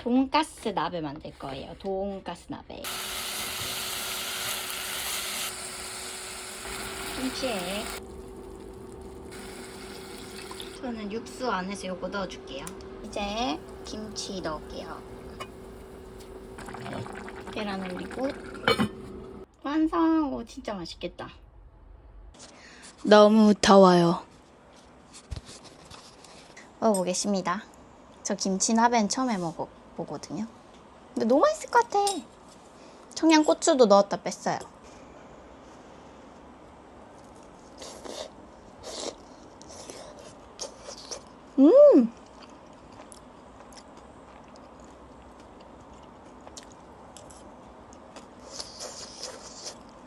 돈가스 나베 만들 거예요. 돈가스 나베. 김치에 저는 육수 안에서 요거 넣어줄게요. 이제 김치 넣을게요. 계란 올리고 완성! 오, 진짜 맛있겠다. 너무 더워요. 먹어보겠습니다. 저 김치나베는 처음 해 먹어 보거든요. 근데 너무 맛있을 것 같아. 청양고추도 넣었다 뺐어요. 음!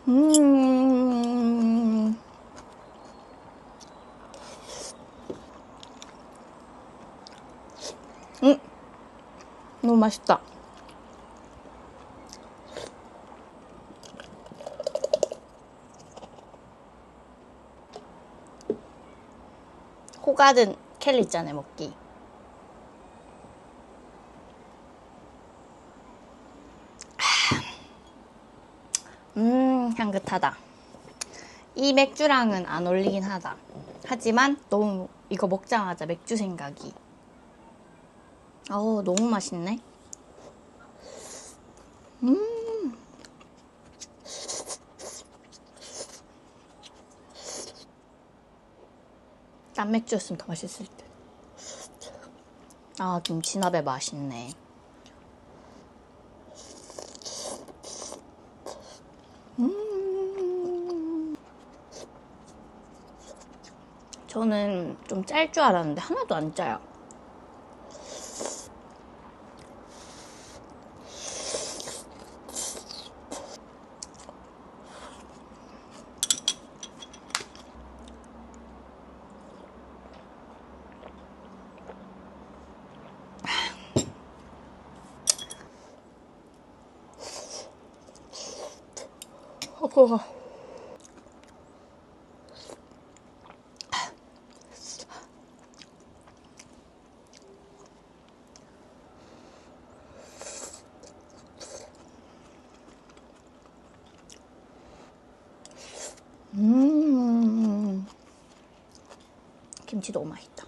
음. 음. 너무 맛있다. 호가든 켈리 있잖아요, 먹기. 음, 향긋하다. 이 맥주랑은 안 어울리긴 하다. 하지만 너무 이거 먹자마자 맥주 생각이. 어우, 너무 맛있네. 음. 딴 맥주였으면 더 맛있을 듯. 아, 김치나베 맛있네. 음. 저는 좀 짤 줄 알았는데 하나도 안 짜요. 어, 그거. 음. 김치 너무 맛있다.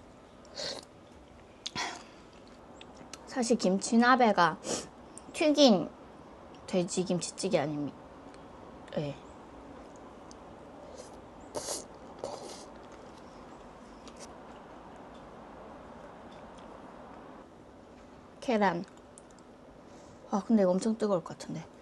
사실 김치나베가 튀긴 돼지 김치찌개 아닙니까? 네. 계란. 아, 근데 이거 엄청 뜨거울 것 같은데.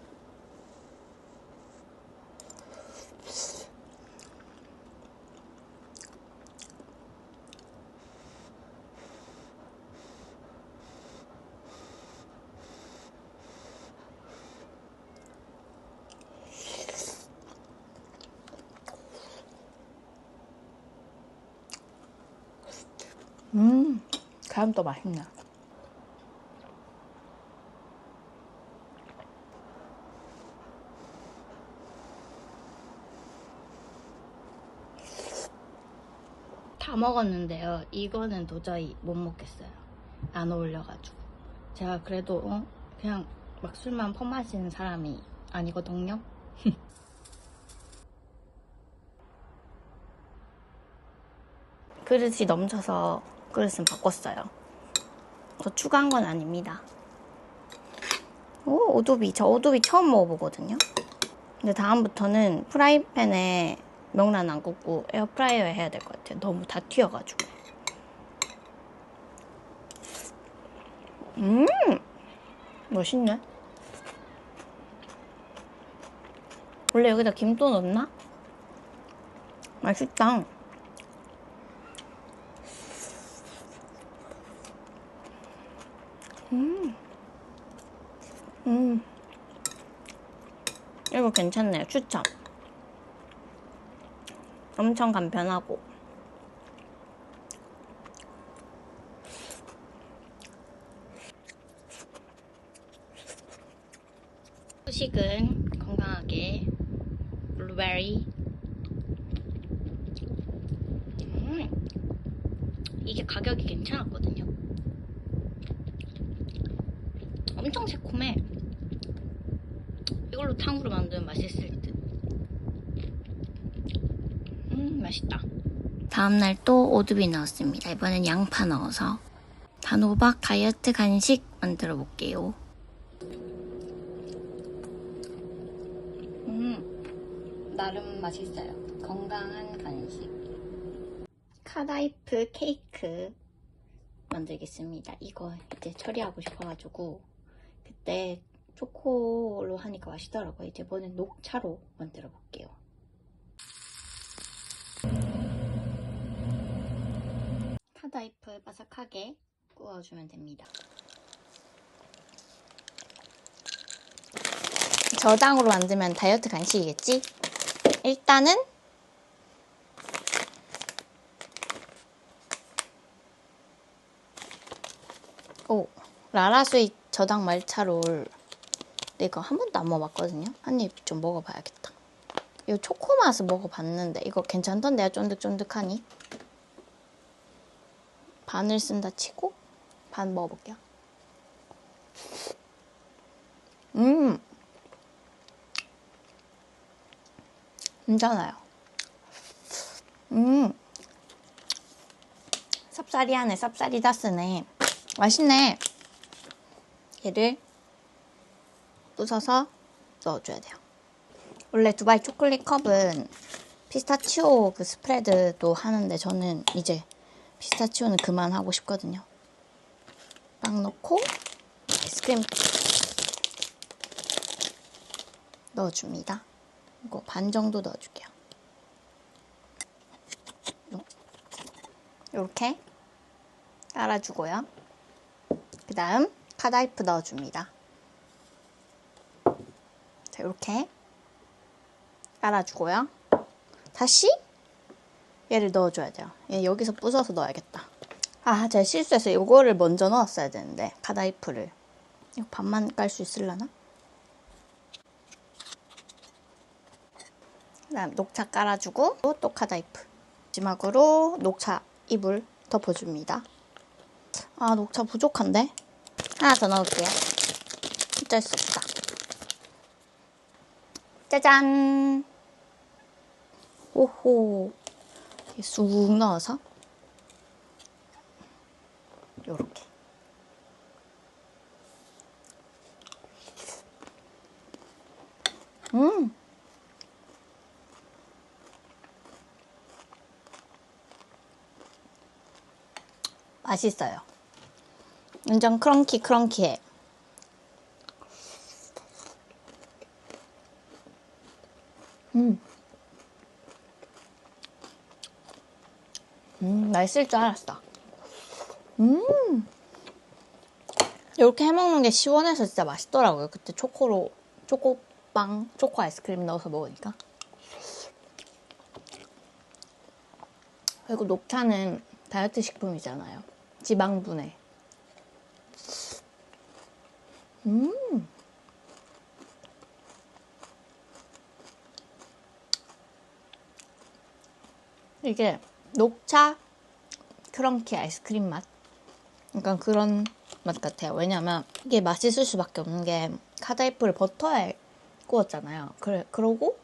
음, 계란도 맛있네. 다 먹었는데요. 이거는 도저히 못 먹겠어요. 안 어울려가지고. 제가 그래도 어? 그냥 막 술만 퍼마시는 사람이 아니거든요. 그릇이 넘쳐서 그릇은 바꿨어요. 더 추가한 건 아닙니다. 오, 오도비. 저 오도비 처음 먹어보거든요. 근데 다음부터는 프라이팬에 명란 안 굽고 에어프라이어에 해야 될 것 같아요. 너무 다 튀어가지고. 음! 멋있네. 원래 여기다 김도 넣나? 맛있다. 음. 이거 괜찮네요. 추천. 엄청 간편하고. 후식은 건강하게 블루베리. 음, 이게 가격이 괜찮았거든요. 엄청 새콤해. 이걸로 탕후루 만들면 맛있을 듯. 음, 맛있다. 다음날 또 오드비 나왔습니다. 이번엔 양파 넣어서 단호박 다이어트 간식 만들어 볼게요. 음, 나름 맛있어요. 건강한 간식. 카다이프 케이크 만들겠습니다. 이거 이제 처리하고 싶어가지고 그때 초코로 하니까 맛있더라고요. 이제 이번엔 녹차로 만들어 볼게요. 카다이프 바삭하게 구워주면 됩니다. 저당으로 만들면 다이어트 간식이겠지? 일단은 오 라라스윗 저당 말차롤 내가 한 번도 안 먹어봤거든요. 한 입 좀 먹어봐야겠다. 이거 초코 맛을 먹어봤는데 이거 괜찮던데요? 쫀득쫀득하니? 반을 쓴다 치고 반 먹어볼게요. 음, 괜찮아요. 음, 쌉싸리하네, 쌉싸리 다스네. 맛있네. 얘를 부숴서 넣어줘야 돼요. 원래 두바이 초콜릿 컵은 피스타치오 그 스프레드도 하는데 저는 이제 피스타치오는 그만하고 싶거든요. 빵 넣고 아이스크림 넣어줍니다. 이거 반 정도 넣어줄게요. 이렇게 깔아주고요. 그 다음 카다이프 넣어줍니다. 자, 이렇게 깔아주고요. 다시 얘를 넣어줘야 돼요. 얘 여기서 부숴서 넣어야겠다. 아, 제가 실수해서 이거를 먼저 넣었어야 되는데 카다이프를 이거 반만 깔 수 있을라나? 그다음 녹차 깔아주고 또 카다이프 마지막으로 녹차 잎을 덮어줍니다. 아 녹차 부족한데? 하나 더 넣을게요. 어쩔 수 없다. 짜잔! 오호 이렇게 쑥 넣어서 요렇게 음 맛있어요. 완전 크런키 크런키해. 음. 음, 맛있을 줄 알았어. 음. 이렇게 해먹는 게 시원해서 진짜 맛있더라고요. 그때 초코로, 초코빵, 초코 아이스크림 넣어서 먹으니까. 그리고 녹차는 다이어트 식품이잖아요. 지방분해. 음. 이게 녹차 크런키 아이스크림 맛? 약간 그런 맛 같아요. 왜냐면 이게 맛있을 수밖에 없는 게 카다이프를 버터에 구웠잖아요. 그래, 그러고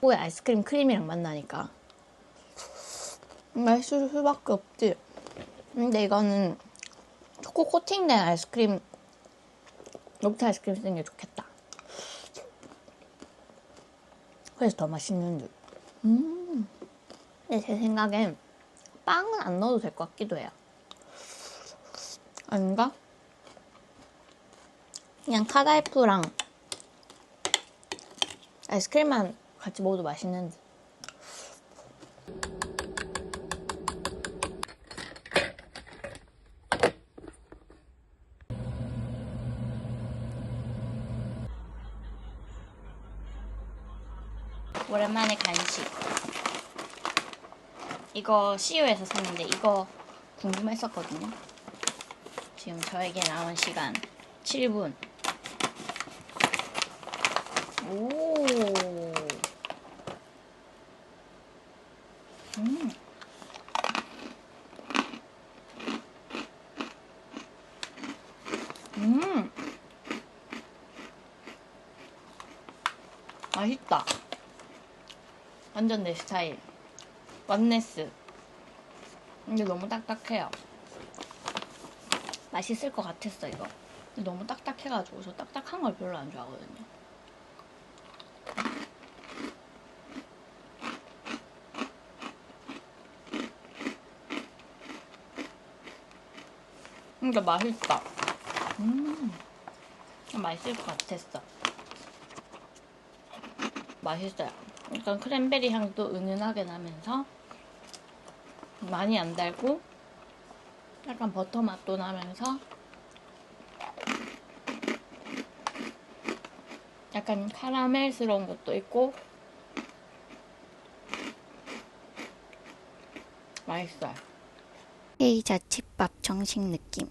후에 아이스크림 크림이랑 만나니까 맛있을 수밖에 없지. 근데 이거는 초코 코팅된 아이스크림, 녹차 아이스크림 쓰는 게 좋겠다. 그래서 더 맛있는 듯. 음. 근데 제 생각엔 빵은 안 넣어도 될 것 같기도 해요. 아닌가? 그냥 카다이프랑 아이스크림만 같이 먹어도 맛있는 듯. 오랜만에 간식. 이거 CU에서 샀는데 이거 궁금했었거든요. 지금 저에게 남은 시간 7분. 오. 음. 음. 맛있다. 완전 내 스타일. 완네스. 근데 너무 딱딱해요. 맛있을 것 같았어, 이거. 근데 너무 딱딱해가지고 저 딱딱한 걸 별로 안 좋아하거든요. 근데 맛있다. 음, 맛있을 것 같았어. 맛있어요. 약간 크랜베리 향도 은은하게 나면서 많이 안 달고 약간 버터 맛도 나면서 약간 카라멜스러운 것도 있고 맛있어요. K 자취밥 정식 느낌.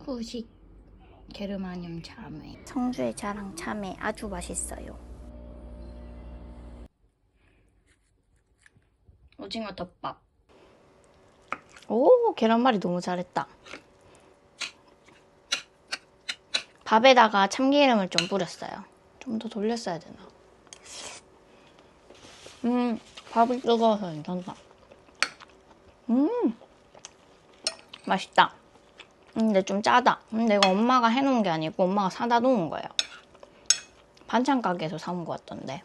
후식 게르마늄 참외. 성주의 자랑 참외 아주 맛있어요. 오징어 덮밥. 오, 계란말이 너무 잘했다. 밥에다가 참기름을 좀 뿌렸어요. 좀 더 돌렸어야 되나? 음, 밥이 뜨거워서 괜찮다. 음, 맛있다. 근데 좀 짜다. 근데 이거 엄마가 해놓은 게 아니고 엄마가 사다 놓은 거예요. 반찬 가게에서 사온 거 같던데.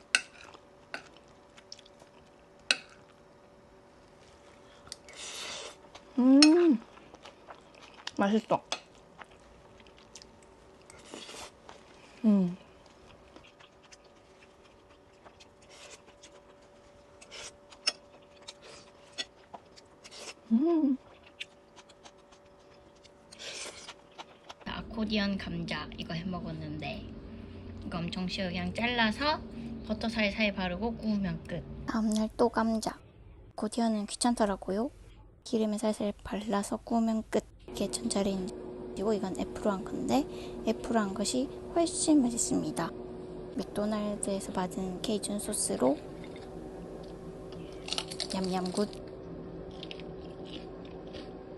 음, 맛있어. 음. 음. 아코디언 감자 이거 해 먹었는데 이거 엄청 쉬워 그냥 잘라서 버터 사이사이 바르고 구우면 끝. 다음날 또 감자. 고디언은 귀찮더라고요. 기름에 살살 발라서 구우면 끝. 이게 전자레인지고 이건 F로 한 건데 F로 한 것이 훨씬 맛있습니다. 맥도날드에서 받은 케이준 소스로 냠냠 굿.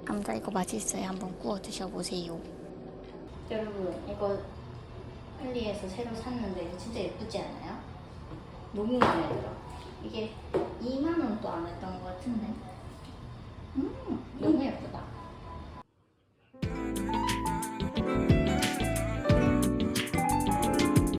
감자 이거 맛있어요. 한번 구워 드셔보세요. 여러분 이거 알리에서 새로 샀는데 진짜 예쁘지 않아요? 너무 마음에 들어. 이게 2만 원도 안 했던 것 같은데. 음 너무 예쁘다.